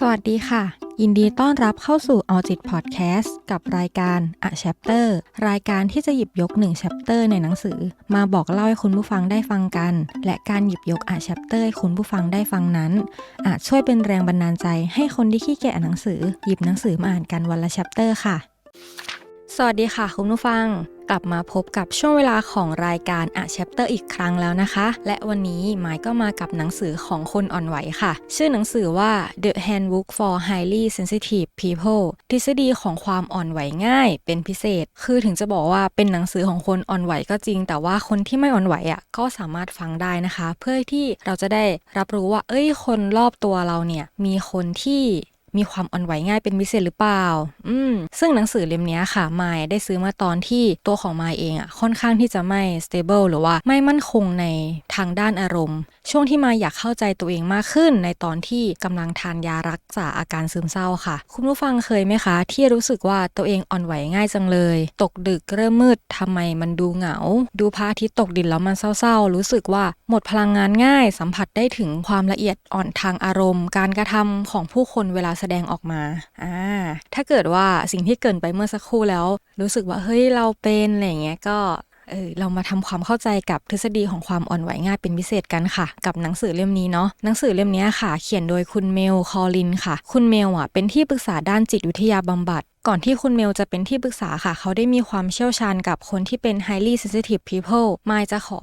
สวัสดีค่ะ ยินดีต้อนรับเข้าสู่เอจิตพอดแคสต์กับรายการ A Chapter รายการที่จะหยิบยกหนึ่ง chapter ในหนังสือ มาบอกเล่าให้คุณผู้ฟังได้ฟังกัน และการหยิบยก A Chapter ให้คุณผู้ฟังได้ฟังนั้น อาจช่วยเป็นแรงบันดาลใจให้คนที่ขี้เกียจอ่านหนังสือ หยิบหนังสือมาอ่านกันวันละ chapter ค่ะ สวัสดีค่ะคุณผู้ฟัง กลับมาพบกับช่วงเวลาของรายการ A Chapter อีกครั้งแล้วนะคะ และวันนี้หมายก็มากับหนังสือของคนอ่อนไหวค่ะ ชื่อหนังสือว่า The Handbook for Highly Sensitive People ทฤษฎีของความอ่อนไหวง่าย เป็นพิเศษ คือถึงจะบอกว่าเป็นหนังสือของคนอ่อนไหวก็จริง แต่ว่าคนที่ไม่อ่อนไหวอะก็สามารถฟังได้นะคะ เพื่อที่เราจะได้รับรู้ว่า เอ้ยคนรอบตัวเราเนี่ยมีคนที่ มีความอ่อนไหวง่ายเป็นพิเศษหรือเปล่า อืม ซึ่งหนังสือเล่มนี้ค่ะมายได้ซื้อมาตอนที่ตัวของมายเองอะ่ะค่อนข้างที่จะไม่ stable หรือว่าไม่มั่นคงในทางด้านอารมณ์ ช่วงที่มายอยากเข้าใจตัวเองมากขึ้น ในตอนที่กำลังทานยารักษาอาการซึมเศร้าค่ะ คุณผู้ฟังเคยไหมคะ ที่รู้สึกว่าตัวเองอ่อนไหวง่ายจังเลย ตกดึกเริ่มมืดทำไมมันดูเหงา ดูพระอาทิตย์ตกดินแล้วมันเศร้าๆ รู้สึกว่าหมดพลังงานง่าย สัมผัสได้ถึงความละเอียดอ่อนทางอารมณ์ การกระทำของผู้คนเวลาแสดงออกมาอ่าถ้าเกิดว่าสิ่งที่เกินไปเมื่อสักครู่แล้ว รู้สึกว่าเฮ้ยเราเป็นอะไรเงี้ยก็เออเรามาทำความเข้าใจกับทฤษฎีของความอ่อนไหวง่ายเป็นพิเศษกันค่ะ กับหนังสือเล่มนี้เนาะหนังสือเล่มนี้ค่ะ เขียนโดยคุณเมล คอลินค่ะ คุณเมลอะเป็นที่ปรึกษาด้านจิตวิทยาบำบัดก่อนที่คุณเมลจะเป็นที่ปรึกษาค่ะ เขาได้มีความเชี่ยวชาญกับคนที่เป็น highly sensitive people มายจะขอ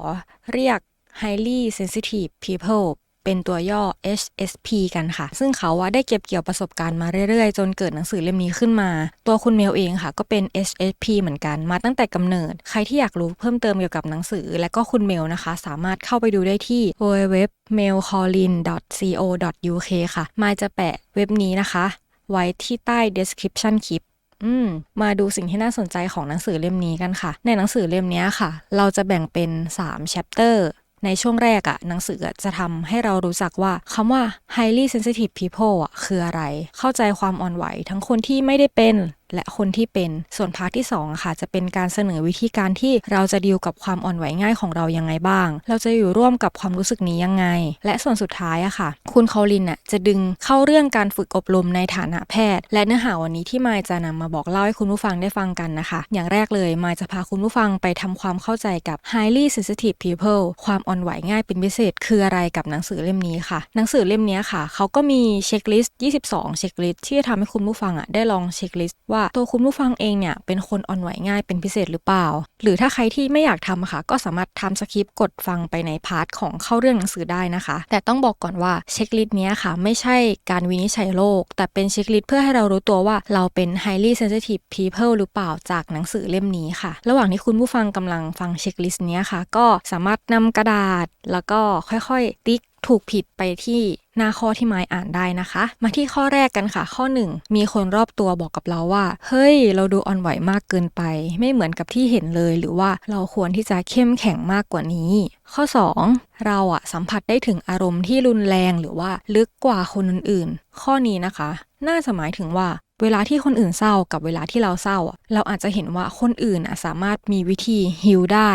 เรียก highly sensitive people เป็นตัวย่อ HSP กันค่ะ ซึ่งเขาว่าได้เก็บเกี่ยวประสบการณ์มาเรื่อยๆ จนเกิดหนังสือเล่มนี้ขึ้นมา ตัวคุณเมลเองค่ะ ก็เป็น HSP เหมือนกันมาตั้งแต่กำเนิด ใครที่อยากรู้เพิ่มเติมเกี่ยวกับหนังสือ และก็คุณเมลนะคะ สามารถเข้าไปดูได้ที่ www.mailcallin.co.uk ค่ะ มาจะแปะเว็บนี้นะคะ ไว้ที่ใต้ description คลิปอืมมาดูสิ่งที่น่าสนใจของหนังสือเล่มนี้กันค่ะ ในหนังสือเล่มนี้ค่ะ เราจะแบ่งเป็น3 chapter ในช่วงแรกอะหนังสือจะทำให้เรารู้จักว่าคำว่า highly sensitive people อะคืออะไร เข้าใจความอ่อนไหวทั้งคนที่ไม่ได้เป็น และคนที่เป็นส่วนพาร์ทที่2อะค่ะจะเป็นการเสนอวิธีการที่เราจะดีลกับความอ่อนไหวง่ายของเรายังไงบ้าง เราจะอยู่ร่วมกับความรู้สึกนี้ยังไง และส่วนสุดท้ายอะค่ะ คุณคอลินอะจะดึงเข้าเรื่องการฝึกอบรมในฐานะแพทย์ และเนื้อหาวันนี้ที่มายจะนำมาบอกเล่าให้คุณผู้ฟังได้ฟังกันนะคะ อย่างแรกเลยมายจะพาคุณผู้ฟังไปทำความเข้าใจกับ highly sensitive people ความอ่อนไหวง่ายเป็นพิเศษ คืออะไรกับหนังสือเล่มนี้ค่ะ หนังสือเล่มนี้ค่ะเขาก็มีเช็คลิสต์22 เช็คลิสต์ที่จะทำให้คุณผู้ฟังอะได้ลองเช็คลิสต์ว่าตัวคุณผู้ฟังเองเนี่ยเป็นคนอ่อนไหวง่ายเป็นพิเศษหรือเปล่า หรือถ้าใครที่ไม่อยากทำอะค่ะ ก็สามารถทำสคริปต์กดฟังไปในพาร์ทของเข้าเรื่องหนังสือได้นะคะ แต่ต้องบอกก่อนว่าเช็คลิสต์นี้ค่ะ ไม่ใช่การวินิจฉัยโรคแต่เป็นเช็คลิสต์เพื่อให้เรารู้ตัวว่าเราเป็น highly sensitive people หรือเปล่าจากหนังสือเล่มนี้ค่ะ ระหว่างที่คุณผู้ฟังกำลังฟังเช็คลิสต์นี้ค่ะ ก็สามารถนำกระดาษแล้วก็ค่อยๆ ติ๊ก ถูกผิดไปที่หน้าข้อที่ไม้อ่านได้นะคะ มาที่ข้อแรกกันค่ะ ข้อ 1 มีคนรอบตัวบอกกับเราว่า เฮ้ย เราดูอ่อนไหวมากเกินไป ไม่เหมือนกับที่เห็นเลย หรือว่าเราควรที่จะเข้มแข็งมากกว่านี้ ข้อ 2 เราอะสัมผัสได้ถึงอารมณ์ที่รุนแรงหรือว่าลึกกว่าคนอื่นๆ ข้อนี้นะคะ น่าจะหมายถึงว่าเวลาที่คนอื่นเศร้ากับเวลาที่เราเศร้าอะเราอาจจะเห็นว่าคนอื่นอะสามารถมีวิธีฮิลได้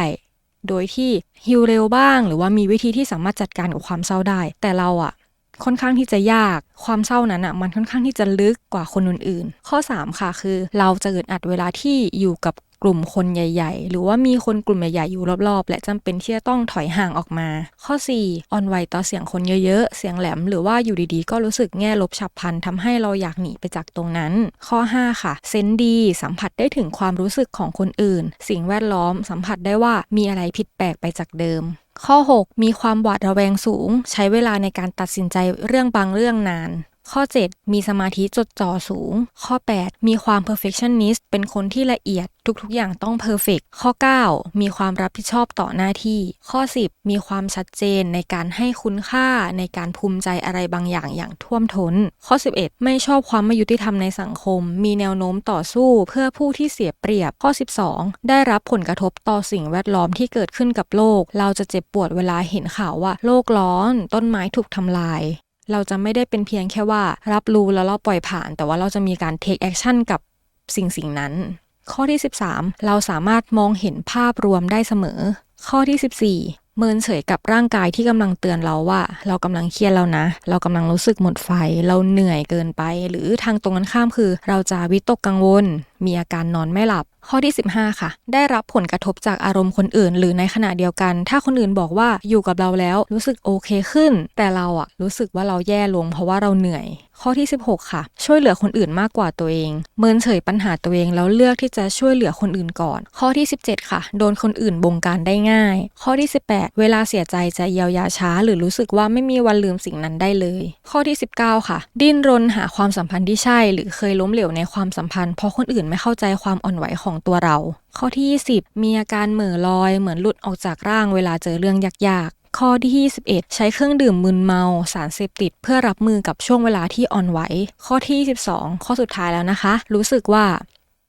โดยที่ฮิลเร็วบ้าง หรือว่ามีวิธีที่สามารถจัดการกับความเศร้าได้ แต่เราอะค่อนข้างที่จะยากความเศร้านั้นอะมันค่อนข้างที่จะลึกกว่าคนอื่นๆข้อ 3 ค่ะคือ เราจะอึดอัดเวลาที่อยู่กับ กลุ่มคนใหญ่ ๆ หรือว่ามีคนกลุ่มใหญ่ๆอยู่รอบๆ และจำเป็นที่จะต้องถอยห่างออกมา ข้อ 4 อ่อนไหวต่อเสียงคนเยอะๆ เสียงแหลมหรือว่าอยู่ดีๆ ก็รู้สึกแง่ลบฉับพลันทำให้เราอยากหนีไปจากตรงนั้น ข้อ 5 ค่ะ เซนดีสัมผัสได้ถึงความรู้สึกของคนอื่น สิ่งแวดล้อมสัมผัสได้ว่ามีอะไรผิดแปลกไปจากเดิมข้อ 6 มีความหวาดระแวงสูง ใช้เวลาในการตัดสินใจเรื่องบางเรื่องนาน ข้อ 7 มีสมาธิจดจ่อสูง ข้อ 8 มีความ perfectionist เป็นคนที่ละเอียดทุกๆ อย่างต้อง perfect ข้อ 9 มีความรับผิดชอบต่อหน้าที่ ข้อ 10 มีความชัดเจนในการให้คุณค่าในการภูมิใจอะไรบางอย่างอย่างท่วมท้น ข้อ 11 ไม่ชอบความไม่ยุติธรรมในสังคม มีแนวโน้มต่อสู้เพื่อผู้ที่เสียเปรียบ ข้อ 12 ได้รับผลกระทบต่อสิ่งแวดล้อมที่เกิดขึ้นกับโลก เราจะเจ็บปวดเวลาเห็นข่าวว่า โลกร้อน ต้นไม้ถูกทำลาย เราจะไม่ได้เป็นเพียงแค่ว่า รับรู้แล้วเราปล่อยผ่าน แต่ว่าเราจะมีการ take action กับสิ่งสิ่งนั้น ข้อที่ 13 เราสามารถมองเห็นภาพรวมได้เสมอ ข้อที่ 14 เมินเฉยกับร่างกายที่กำลังเตือนเราว่า เรากำลังเครียดแล้วนะ เรากำลังรู้สึกหมดไฟ เราเหนื่อยเกินไป หรือทางตรงกันข้ามคือ เราจะวิตกกังวล มีอาการนอนไม่หลับ ข้อที่ 15 ค่ะ ได้รับผลกระทบจากอารมณ์คนอื่น หรือในขณะเดียวกัน ถ้าคนอื่นบอกว่าอยู่กับเราแล้วรู้สึกโอเคขึ้น แต่เราอะรู้สึกว่าเราแย่ลงเพราะว่าเราเหนื่อย ข้อที่ 16 ค่ะ ช่วยเหลือคนอื่นมากกว่าตัวเอง เมินเฉยปัญหาตัวเองแล้วเลือกที่จะช่วยเหลือคนอื่นก่อน ข้อที่ 17 ค่ะ โดนคนอื่นบงการได้ง่าย ข้อที่ 18 เวลาเสียใจจะเยียวยาช้า หรือรู้สึกว่าไม่มีวันลืมสิ่งนั้นได้เลย ข้อที่ 19 ค่ะ ดิ้นรนหาความสัมพันธ์ที่ใช่ หรือเคยล้มเหลวในความสัมพันธ์เพราะคนอื่นไม่เข้าใจความอ่อนไหวของตัวเรา ข้อที่ 20 มีอาการเหม่อลอย เหมือนหลุดออกจากร่างเวลาเจอเรื่องยากๆ ข้อที่ 21 ใช้เครื่องดื่มมึนเมาสารเสพติด เพื่อรับมือกับช่วงเวลาที่อ่อนไหว ข้อที่ 22 ข้อสุดท้ายแล้วนะคะ รู้สึกว่า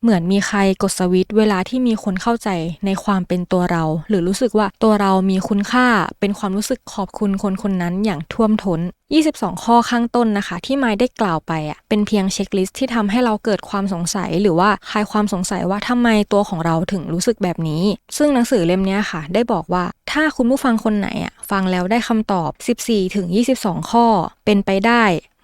เหมือนมีใครกดสวิตช์เวลาที่มีคนเข้าใจในความเป็นตัวเรา หรือรู้สึกว่าตัวเรามีคุณค่าเป็นความรู้สึกขอบคุณคนคนนั้นอย่างท่วมท้น 22 ข้อข้างต้นนะคะ ที่ไมค์ได้กล่าวไปอะเป็นเพียงเช็คลิสต์ที่ทำให้เราเกิดความสงสัย หรือว่าคลายความสงสัยว่าทำไมตัวของเราถึงรู้สึกแบบนี้ ซึ่งหนังสือเล่มนี้ค่ะ ได้บอกว่าถ้าคุณผู้ฟังคนไหนอะฟังแล้วได้คำตอบ 14ถึง22 ข้อ เป็นไปได้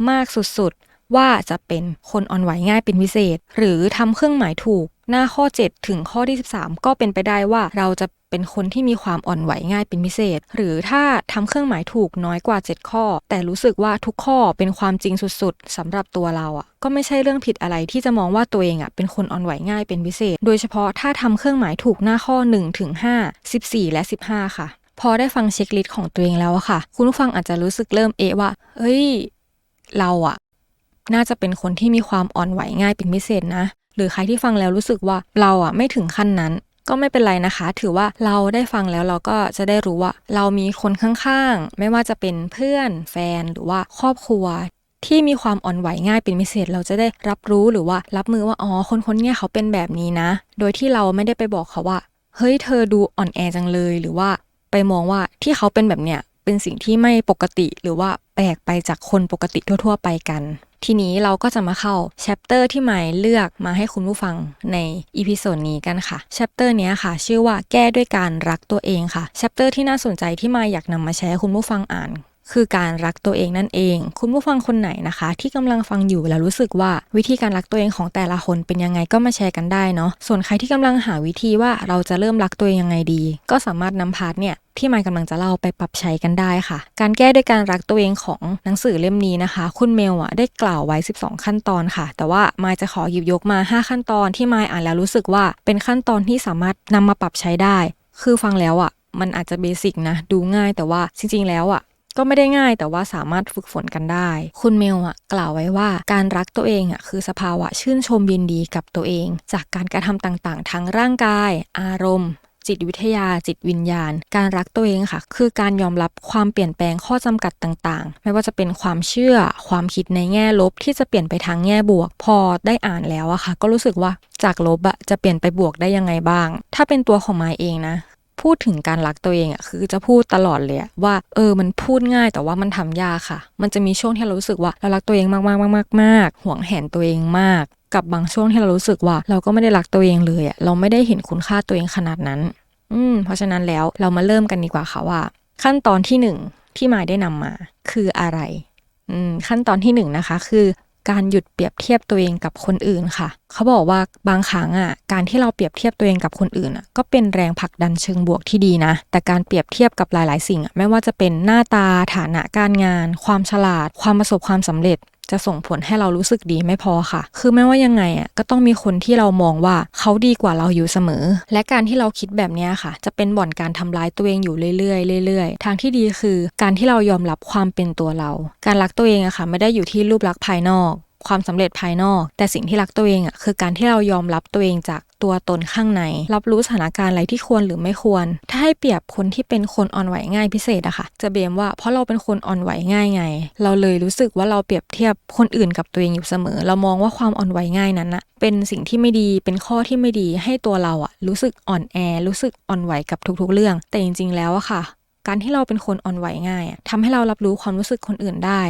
มากสุด ว่าจะเป็นคนอ่อนไหวง่ายเป็นพิเศษ หรือทำเครื่องหมายถูก หน้าข้อ 7 ถึงข้อที่ 13 ก็เป็นไปได้ว่าเราจะเป็นคนที่มีความอ่อนไหวง่ายเป็นพิเศษ หรือถ้าทำเครื่องหมายถูกน้อยกว่า 7 ข้อ แต่รู้สึกว่าทุกข้อเป็นความจริงสุดๆสำหรับตัวเราอะ ก็ไม่ใช่เรื่องผิดอะไรที่จะมองว่าตัวเองอะเป็นคนอ่อนไหวง่ายเป็นพิเศษ โดยเฉพาะถ้าทำเครื่องหมายถูกหน้าข้อ1ถึง5 14 และ 15 ค่ะ พอได้ฟังเช็คลิสต์ของตัวเองแล้วอะค่ะ คุณผู้ฟังอาจจะรู้สึกเริ่มเอะว่า เอ้ย เราอะ น่าจะเป็นคนที่มีความอ่อนไหวง่ายเป็นพิเศษนะ หรือใครที่ฟังแล้วรู้สึกว่าเราอะไม่ถึงขั้นนั้น ก็ไม่เป็นไรนะคะ ถือว่าเราได้ฟังแล้วเราก็จะได้รู้ว่า เรามีคนข้างๆ ไม่ว่าจะเป็นเพื่อนแฟนหรือว่าครอบครัวที่มีความอ่อนไหวง่ายเป็นพิเศษเราจะได้รับรู้หรือว่ารับมือว่าอ๋อคนคนนี้เขาเป็นแบบนี้นะ โดยที่เราไม่ได้ไปบอกเขาว่า เฮ้ยเธอดูอ่อนแอจังเลยหรือว่าไปมองว่าที่เขาเป็นแบบเนี้ย เป็นสิ่งที่ไม่ปกติหรือว่าแปลกไปจากคนปกติทั่ว ๆ ไปกัน ทีนี้เราก็จะมาเข้าแชปเตอร์ที่หมายเลือกมาให้คุณผู้ฟังในอีพิโซดนี้กันค่ะแชปเตอร์นี้ค่ะ ชื่อว่าแก้ด้วยการรักตัวเองค่ะแชปเตอร์ที่น่าสนใจที่มาอยากนำมาแชร์ให้คุณผู้ฟังอ่าน คือการรักตัวเองนั่นเอง คุณผู้ฟังคนไหนนะคะ ที่กำลังฟังอยู่แล้วรู้สึกว่าวิธีการรักตัวเองของแต่ละคนเป็นยังไงก็มาแชร์กันได้เนาะส่วนใครที่กำลังหาวิธีว่าเราจะเริ่มรักตัวเองยังไงดี ก็สามารถนำพาร์ทเนี่ยที่มายกำลังจะเล่าไปปรับใช้กันได้ค่ะ การแก้ด้วยการรักตัวเองของหนังสือเล่มนี้นะคะ คุณเมลอะได้กล่าวไว้ 12 ขั้นตอนค่ะ แต่ว่ามายจะขอหยิบยกมา 5 ขั้นตอนที่มายอ่านแล้วรู้สึกว่าเป็นขั้นตอนที่สามารถนำมาปรับใช้ได้ คือฟังแล้วอะมันอาจจะเบสิกนะ ดูง่ายแต่ว่าจริง ๆ แล้วอะ ก็ไม่ได้ง่ายแต่ว่าสามารถฝึกฝนกันได้ คุณเมลอะกล่าวไว้ว่าการรักตัวเองอะคือสภาวะชื่นชมยินดีกับตัวเอง จากการกระทำต่างๆ ทั้งร่างกาย อารมณ์จิตวิทยาจิตวิญญาณ การรักตัวเองค่ะ คือการยอมรับความเปลี่ยนแปลงข้อจำกัดต่างๆ ไม่ว่าจะเป็นความเชื่อ ความคิดในแง่ลบที่จะเปลี่ยนไปทางแง่บวก พอได้อ่านแล้วอะค่ะ ก็รู้สึกว่าจากลบอะจะเปลี่ยนไปบวกได้ยังไงบ้าง ถ้าเป็นตัวของมายเองนะ พูดถึงการรักตัวเองอะคือจะพูดตลอดเลยว่าเออมันพูดง่ายแต่ว่ามันทำยากค่ะ มันจะมีช่วงที่เรารู้สึกว่าเรารักตัวเองมากมากมากมากมากห่วงแหนตัวเองมาก กับบางช่วงที่เรารู้สึกว่า เราก็ไม่ได้รักตัวเองเลยอะเราไม่ได้เห็นคุณค่าตัวเองขนาดนั้น อืมเพราะฉะนั้นแล้วเรามาเริ่มกันดีกว่าค่ะว่า ขั้นตอนที่หนึ่งที่มายได้นำมา คืออะไรอืมขั้นตอนที่หนึ่งนะคะ คือ การหยุดเปรียบเทียบตัวเองกับคนอื่นค่ะ เขาบอกว่าบางครั้งอะการที่เราเปรียบเทียบตัวเองกับคนอื่นอะก็เป็นแรงผลักดันเชิงบวกที่ดีนะ แต่การเปรียบเทียบกับหลาย ๆ สิ่งอะไม่ว่าจะเป็นหน้าตาฐานะการงาน ความฉลาด ความประสบความสำเร็จ จะส่งผลให้เรารู้สึกดีไม่พอค่ะ คือไม่ว่ายังไงอะก็ต้องมีคนที่เรามองว่าเขาดีกว่าเราอยู่เสมอ และการที่เราคิดแบบนี้ค่ะ จะเป็นบ่อนการทำร้ายตัวเองอยู่เรื่อยๆเรื่อยๆ ทางที่ดีคือการที่เรายอมรับความเป็นตัวเรา การรักตัวเองอะค่ะ ไม่ได้อยู่ที่รูปลักษณ์ภายนอก ความสำเร็จภายนอก แต่สิ่งที่รักตัวเองอะคือการที่เรายอมรับตัวเองจาก ตัวตนข้างใน รับรู้สถานการณ์อะไรที่ควรหรือไม่ควร ถ้าให้เปรียบคนที่เป็นคนอ่อนไหวง่ายพิเศษอะค่ะ จะเบมว่าเพราะเราเป็นคนอ่อนไหวง่ายไง เราเลยรู้สึกว่าเราเปรียบเทียบคนอื่นกับตัวเองอยู่เสมอ เรามองว่าความอ่อนไหวง่ายนั้นอะเป็นสิ่งที่ไม่ดีเป็นข้อที่ไม่ดีให้ตัวเราอะรู้สึกอ่อนแอ รู้สึกอ่อนไหวกับทุกๆ เรื่อง แต่จริง ๆ แล้วอะค่ะ การที่เราเป็นคนอ่อนไหวง่ายอะทำให้เรารับรู้ความรู้สึกคนอื่นได้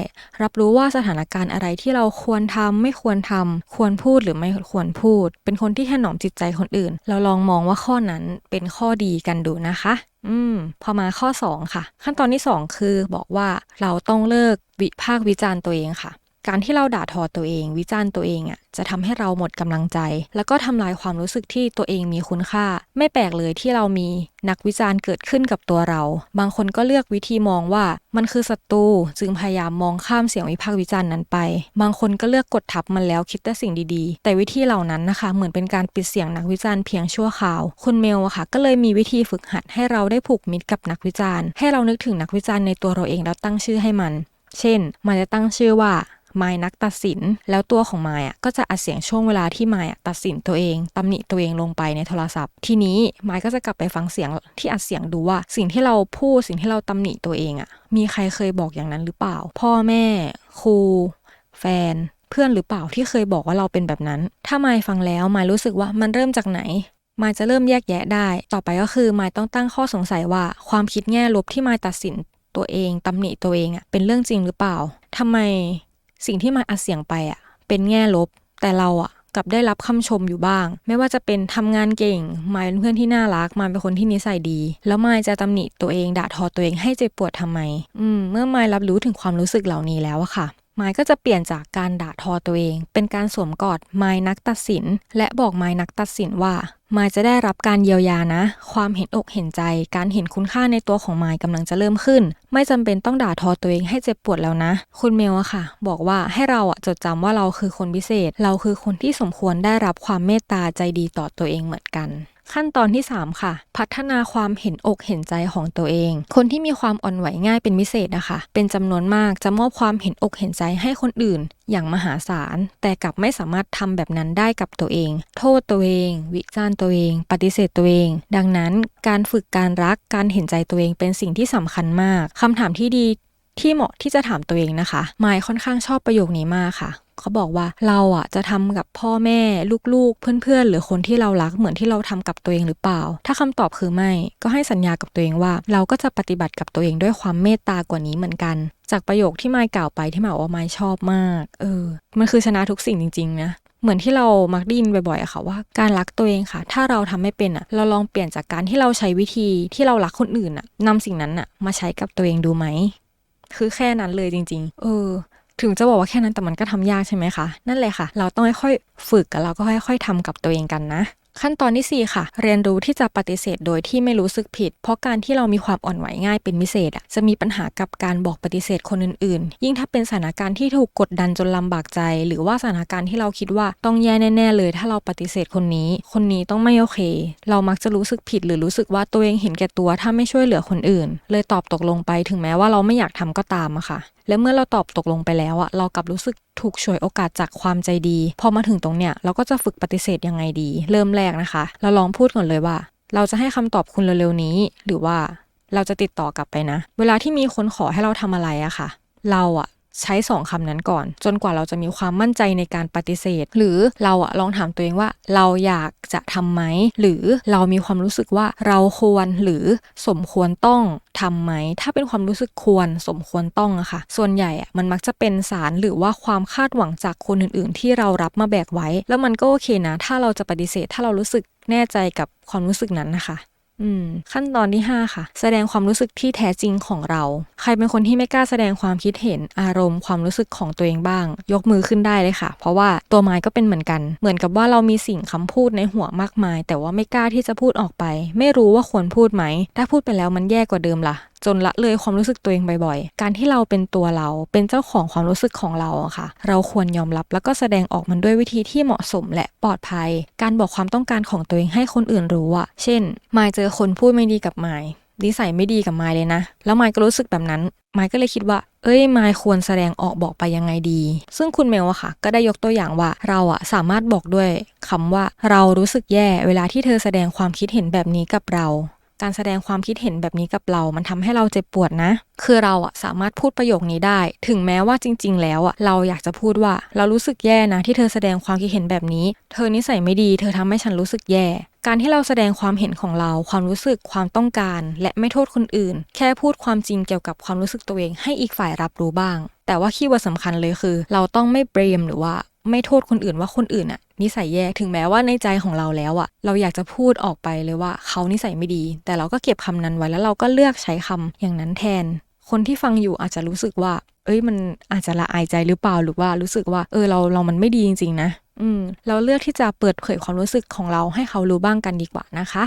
รับรู้ว่าสถานการณ์อะไรที่เราควรทำไม่ควรทำควรพูดหรือไม่ควรพูด เป็นคนที่ถนอมจิตใจคนอื่น เราลองมองว่าข้อนั้นเป็นข้อดีกันดูนะคะอืมพอมาข้อ 2 ค่ะ ขั้นตอนที่ 2 คือบอกว่าเราต้องเลิกวิพากษ์วิจารณ์ตัวเองค่ะ การที่เราด่าทอตัวเอง วิจารณ์ตัวเองอะจะทำให้เราหมดกำลังใจ แล้วก็ทำลายความรู้สึกที่ตัวเองมีคุณค่า ไม่แปลกเลยที่เรามีนักวิจารณ์เกิดขึ้นกับตัวเรา บางคนก็เลือกวิธีมองว่ามันคือศัตรูจึงพยายามมองข้ามเสียงวิพากษ์วิจารณ์นั้นไป บางคนก็เลือกกดทับมันแล้วคิดแต่สิ่งดีๆ แต่วิธีเหล่านั้นนะคะ เหมือนเป็นการปิดเสียงนักวิจารณ์เพียงชั่วคราว คุณเมลอะค่ะ ก็เลยมีวิธีฝึกหัดให้เราได้ผูกมิตรกับนักวิจารณ์ ให้เรานึกถึงนักวิจารณ์ในตัวเราเองแล้วตั้งชื่อให้มัน เช่นมายจะตั้งชื่อว่า มายนักตัดสิน แล้วตัวของมายอะก็จะอัดเสียงช่วงเวลาที่มายอะตัดสินตัวเองตำหนิตัวเองลงไปในโทรศัพท์ ทีนี้มายก็จะกลับไปฟังเสียงที่อัดเสียงดูว่า สิ่งที่เราพูดสิ่งที่เราตำหนิตัวเองอะมีใครเคยบอกอย่างนั้นหรือเปล่า พ่อแม่ ครู แฟน เพื่อนหรือเปล่าที่เคยบอกว่าเราเป็นแบบนั้น ถ้ามายฟังแล้วมายรู้สึกว่ามันเริ่มจากไหนมายจะเริ่มแยกแยะได้ ต่อไปก็คือมายต้องตั้งข้อสงสัยว่าความคิดแง่ลบที่มายตัดสินตัวเองตำหนิตัวเองอะเป็นเรื่องจริงหรือเปล่าทำไม สิ่งที่มายอัดเสียงไปอะเป็นแง่ลบ แต่เราอะกลับได้รับคำชมอยู่บ้าง ไม่ว่าจะเป็นทำงานเก่งมายเป็นเพื่อนที่น่ารักมายเป็นคนที่นิสัยดี แล้วมายจะตำหนิตัวเองด่าทอตัวเองให้เจ็บปวดทำไม อืม เมื่อมายรับรู้ถึงความรู้สึกเหล่านี้แล้วอะค่ะ ไมายก็จะเปลี่ยนจากการด่าทอตัวเอง เป็นการสวมกอดไมายนักตัดสิน และบอกไมายนักตัดสินว่า ไมายจะได้รับการเยียวยานะ ความเห็นอกเห็นใจ การเห็นคุณค่าในตัวของไมายกำลังจะเริ่มขึ้น ไม่จำเป็นต้องด่าทอตัวเองให้เจ็บปวดแล้วนะ คุณเมลอะค่ะ บอกว่าให้เราอะจดจำว่าเราคือคนพิเศษ เราคือคนที่สมควรได้รับความเมตตาใจดีต่อตัวเองเหมือนกัน ขั้นตอนที่ 3 ค่ะ พัฒนาความเห็นอกเห็นใจของตัวเอง คนที่มีความอ่อนไหวง่ายเป็นพิเศษนะคะ เป็นจำนวนมากจะมอบความเห็นอกเห็นใจให้คนอื่น อย่างมหาศาล แต่กลับไม่สามารถทำแบบนั้นได้กับตัวเอง โทษตัวเอง วิจารณ์ตัวเอง ปฏิเสธตัวเอง ดังนั้นการฝึกการรักการเห็นใจตัวเองเป็นสิ่งที่สำคัญมากคำถามที่ดี ที่เหมาะที่จะถามตัวเองนะคะมายค่อนข้างชอบประโยคนี้มากค่ะเขาบอกว่าเราอะจะทำกับพ่อแม่ลูกๆ เพื่อนๆ หรือคนที่เรารักเหมือนที่เราทำกับตัวเองหรือเปล่า ถ้าคำตอบคือไม่ ก็ให้สัญญากับตัวเองว่า เราก็จะปฏิบัติกับตัวเองด้วยความเมตตากว่านี้เหมือนกัน จากประโยคที่ไมายกล่าวไปที่หมายว่าไมายชอบมาก เออ มันคือชนะทุกสิ่งจริงๆนะเหมือนที่เรามักได้ยินบ่อยๆอะค่ะว่าการรักตัวเองค่ะ ถ้าเราทำไม่เป็นอะเราลองเปลี่ยนจากการที่เราใช้วิธีที่เรารักคนอื่นอะนำสิ่งนั้นอะมาใช้กับตัวเองดูไหม คือแค่นั้นเลยจริง ๆ เออ ถึงจะบอกว่าแค่นั้นแต่มันก็ทำยากใช่ไหมคะ นั่นแหละค่ะ เราต้องค่อยฝึกกับเราก็ค่อย ๆทำกับตัวเองกันนะขั้นตอนที่ 4 ค่ะ เรียนรู้ที่จะปฏิเสธโดยที่ไม่รู้สึกผิด เพราะการที่เรามีความอ่อนไหวง่ายเป็นพิเศษอะจะมีปัญหากับการบอกปฏิเสธคนอื่นๆ ยิ่งถ้าเป็นสถานการณ์ที่ถูกกดดันจนลำบากใจ หรือว่าสถานการณ์ที่เราคิดว่าต้องแย่แน่ๆเลย ถ้าเราปฏิเสธคนนี้ คนนี้ต้องไม่โอเค เรามักจะรู้สึกผิด หรือรู้สึกว่าตัวเองเห็นแก่ตัวถ้าไม่ช่วยเหลือคนอื่น เลยตอบตกลงไปถึงแม้ว่าเราไม่อยากทำก็ตามอะค่ะและเมื่อเราตอบตกลงไปแล้วอะเรากลับรู้สึกถูกฉวยโอกาสจากความใจดี พอมาถึงตรงเนี้ยเราก็จะฝึกปฏิเสธยังไงดี เริ่มแรกนะคะ เราลองพูดก่อนเลยว่า เราจะให้คำตอบคุณเร็วๆนี้ หรือว่าเราจะติดต่อกลับไปนะ เวลาที่มีคนขอให้เราทำอะไรอะค่ะ เราอะ ใช้สองคำนั้นก่อน จนกว่าเราจะมีความมั่นใจในการปฏิเสธ หรือเราอะลองถามตัวเองว่า เราอยากจะทำไหม หรือเรามีความรู้สึกว่าเราควรหรือสมควรต้องทำไหม ถ้าเป็นความรู้สึกควรสมควรต้องอะค่ะ ส่วนใหญ่อะมันมักจะเป็นสารหรือว่าความคาดหวังจากคนอื่น ๆ ที่เรารับมาแบกไว้ แล้วมันก็โอเคนะ ถ้าเราจะปฏิเสธ ถ้าเรารู้สึกแน่ใจกับความรู้สึกนั้นนะคะ ขั้นตอนที่ 5 ค่ะ แสดงความรู้สึกที่แท้จริงของเรา ใครเป็นคนที่ไม่กล้าแสดงความคิดเห็นอารมณ์ความรู้สึกของตัวเองบ้าง ยกมือขึ้นได้เลยค่ะ เพราะว่าตัวไม้ก็เป็นเหมือนกัน เหมือนกับว่าเรามีสิ่งคำพูดในหัวมากมาย แต่ว่าไม่กล้าที่จะพูดออกไป ไม่รู้ว่าควรพูดไหม ถ้าพูดไปแล้วมันแย่กว่าเดิมล่ะ จนละเลยความรู้สึกตัวเองบ่อยๆ การที่เราเป็นตัวเราเป็นเจ้าของความรู้สึกของเราอะค่ะ เราควรยอมรับแล้วก็แสดงออกมันด้วยวิธีที่เหมาะสมและปลอดภัย การบอกความต้องการของตัวเองให้คนอื่นรู้อะเช่นมายเจอคนพูดไม่ดีกับมายนิสัยไม่ดีกับมายเลยนะ แล้วมายก็รู้สึกแบบนั้นมายก็เลยคิดว่า เอ้ยมายควรแสดงออกบอกไปยังไงดี ซึ่งคุณเมลอะค่ะ ก็ได้ยกตัวอย่างว่าเราอะสามารถบอกด้วยคำว่าเรารู้สึกแย่เวลาที่เธอแสดงความคิดเห็นแบบนี้กับเรา การแสดงความคิดเห็นแบบนี้กับเรา มันทำให้เราเจ็บปวดนะ คือเราอะสามารถพูดประโยคนี้ได้ ถึงแม้ว่าจริง ๆ แล้วอะเราอยากจะพูดว่า เรารู้สึกแย่นะที่เธอแสดงความคิดเห็นแบบนี้ เธอนิสัยไม่ดี เธอทำให้ฉันรู้สึกแย่ การที่เราแสดงความเห็นของเรา ความรู้สึก ความต้องการ และไม่โทษคนอื่น แค่พูดความจริงเกี่ยวกับความรู้สึกตัวเอง ให้อีกฝ่ายรับรู้บ้าง แต่ว่าคีย์เวิร์ดสำคัญเลยคือ เราต้องไม่เบรมหรือว่าไม่โทษคนอื่นว่าคนอื่นอะนิสัยแย่ถึงแม้ว่าในใจของเราแล้วอะเราอยากจะพูดออกไปเลยว่าเขานิสัยไม่ดี แต่เราก็เก็บคำนั้นไว้แล้วเราก็เลือกใช้คำอย่างนั้นแทน คนที่ฟังอยู่อาจจะรู้สึกว่า เอ้ยมันอาจจะละอายใจหรือเปล่าหรือว่ารู้สึกว่า เออเราเรามันไม่ดีจริง ๆ นะ อืม เราเลือกที่จะเปิดเผยความรู้สึกของเราให้เขารู้บ้างกันดีกว่านะคะ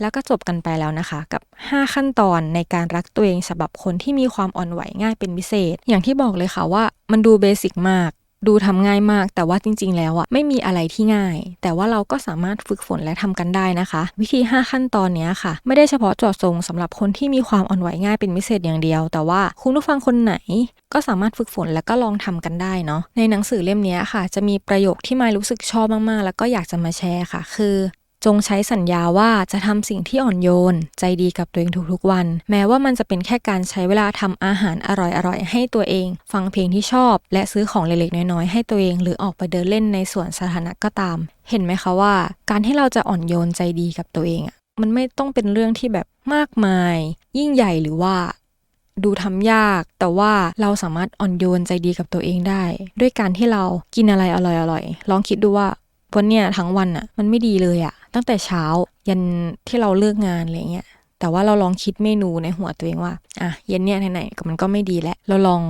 แล้วก็จบกันไปแล้วนะคะ กับ 5 ขั้นตอนในการรักตัวเองสำหรับคนที่มีความอ่อนไหวง่ายเป็นพิเศษ อย่างที่บอกเลยค่ะว่ามันดูเบสิกมากดูทำง่ายมาก แต่ว่าจริง ๆ แล้วอะไม่มีอะไรที่ง่าย แต่ว่าเราก็สามารถฝึกฝนและทำกันได้นะคะ วิธี 5 ขั้นตอนนี้ค่ะ ไม่ได้เฉพาะเจาะจงสำหรับคนที่มีความอ่อนไหวง่ายเป็นพิเศษอย่างเดียว แต่ว่าคุณผู้ฟังคนไหน ก็สามารถฝึกฝนและก็ลองทำกันได้เนาะในหนังสือเล่มนี้ค่ะ จะมีประโยคที่มายรู้สึกชอบมากๆ แล้วก็อยากจะมาแชร์ค่ะ คือ จงใช้สัญญาว่าจะทำสิ่งที่อ่อนโยน ใจดีกับตัวเองทุกๆวัน แม้ว่ามันจะเป็นแค่การใช้เวลาทำอาหารอร่อยๆ ให้ตัวเอง ฟังเพลงที่ชอบ และซื้อของเล็กๆ น้อยๆ ให้ตัวเอง หรือออกไปเดินเล่นในสวนสาธารณะก็ตาม เห็นไหมคะว่า การที่เราจะอ่อนโยนใจดีกับตัวเองอะมันไม่ต้องเป็นเรื่องที่แบบมากมาย ยิ่งใหญ่หรือว่า ดูทำยาก แต่ว่าเราสามารถอ่อนโยนใจดีกับตัวเองได้ ด้วยการที่เรากินอะไรอร่อยๆลองคิดดูว่าวันเนี้ยทั้งวันอะมันไม่ดีเลยอะ ตั้งแต่เช้ายันที่เราเลิกงานอะไรเงี้ยแต่ว่าเราลองคิดเมนูในหัวตัวเองว่าอะเย็นเนี่ยไหนๆก็มันก็ไม่ดีแล้วเราลอง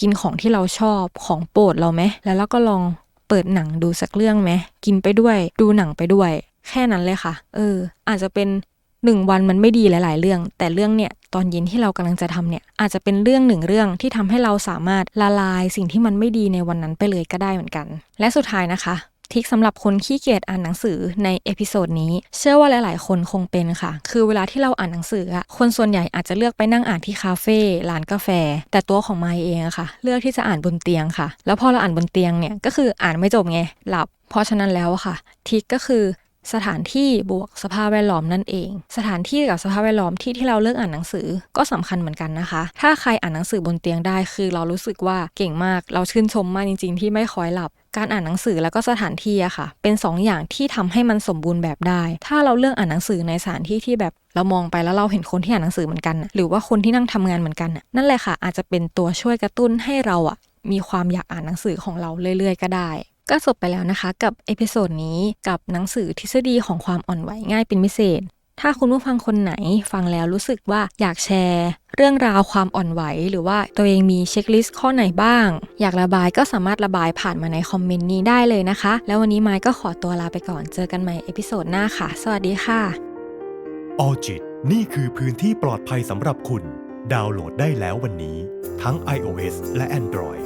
กินของที่เราชอบของโปรดเราไหมแล้วเราก็ลองเปิดหนังดูสักเรื่องไหมกินไปด้วย ดูหนังไปด้วย แค่นั้นเลยค่ะ เออ อาจจะเป็นหนึ่งวันมันไม่ดีหลาย ๆ เรื่อง แต่เรื่องเนี่ยตอนเย็นที่เรากำลังจะทำเนี่ย อาจจะเป็นเรื่องหนึ่งเรื่องที่ทำให้เราสามารถละลายสิ่งที่มันไม่ดีในวันนั้นไปเลยก็ได้เหมือนกัน และสุดท้ายนะคะ ทริคสำหรับคนขี้เกียจอ่านหนังสือในเอพิโซดนี้ เชื่อว่าหลาย ๆ คนคงเป็นค่ะ คือเวลาที่เราอ่านหนังสืออะคนส่วนใหญ่อาจจะเลือกไปนั่งอ่านที่คาเฟ่ร้านกาแฟ แต่ตัวของไมเองอะค่ะ เลือกที่จะอ่านบนเตียงค่ะ แล้วพอเราอ่านบนเตียงเนี่ยก็คืออ่านไม่จบไงหลับ เพราะฉะนั้นแล้วค่ะทริคก็คือสถานที่บวกสภาพแวดล้อมนั่นเอง สถานที่กับสภาพแวดล้อมที่ที่เราเลือกอ่านหนังสือก็สำคัญเหมือนกันนะคะ ถ้าใครอ่านหนังสือบนเตียงได้คือเรารู้สึกว่าเก่งมาก เราชื่นชมมากจริง ๆ ที่ไม่คอยหลับ การอ่านหนังสือแล้วก็สถานที่อะค่ะ เป็นสองอย่างที่ทำให้มันสมบูรณ์แบบได้ ถ้าเราเลือกอ่านหนังสือในสถานที่ที่แบบเรามองไปแล้วเราเห็นคนที่อ่านหนังสือเหมือนกัน หรือว่าคนที่นั่งทำงานเหมือนกันนั่นแหละค่ะ อาจจะเป็นตัวช่วยกระตุ้นให้เราอะมีความอยากอ่านหนังสือของเราเรื่อย ๆ ก็ได้ก็จบไปแล้วนะคะ กับเอพิโซดนี้กับหนังสือทฤษฎีของความอ่อนไหวง่ายเป็นพิเศษ ถ้าคุณผู้ฟังคนไหนฟังแล้วรู้สึกว่าอยากแชร์ เรื่องราวความอ่อนไหว หรือว่าตัวเองมีเช็คลิสต์ข้อไหนบ้าง อยากระบายก็สามารถระบายผ่านมาในคอมเมนต์นี้ได้เลยนะคะ แล้ววันนี้ไมค์ก็ขอตัวลาไปก่อนเจอกันใหม่เอพิโซดหน้าค่ะ สวัสดีค่ะออจิตนี่คือพื้นที่ปลอดภัยสำหรับคุณ ดาวน์โหลดได้แล้ววันนี้ ทั้ง iOS และ Android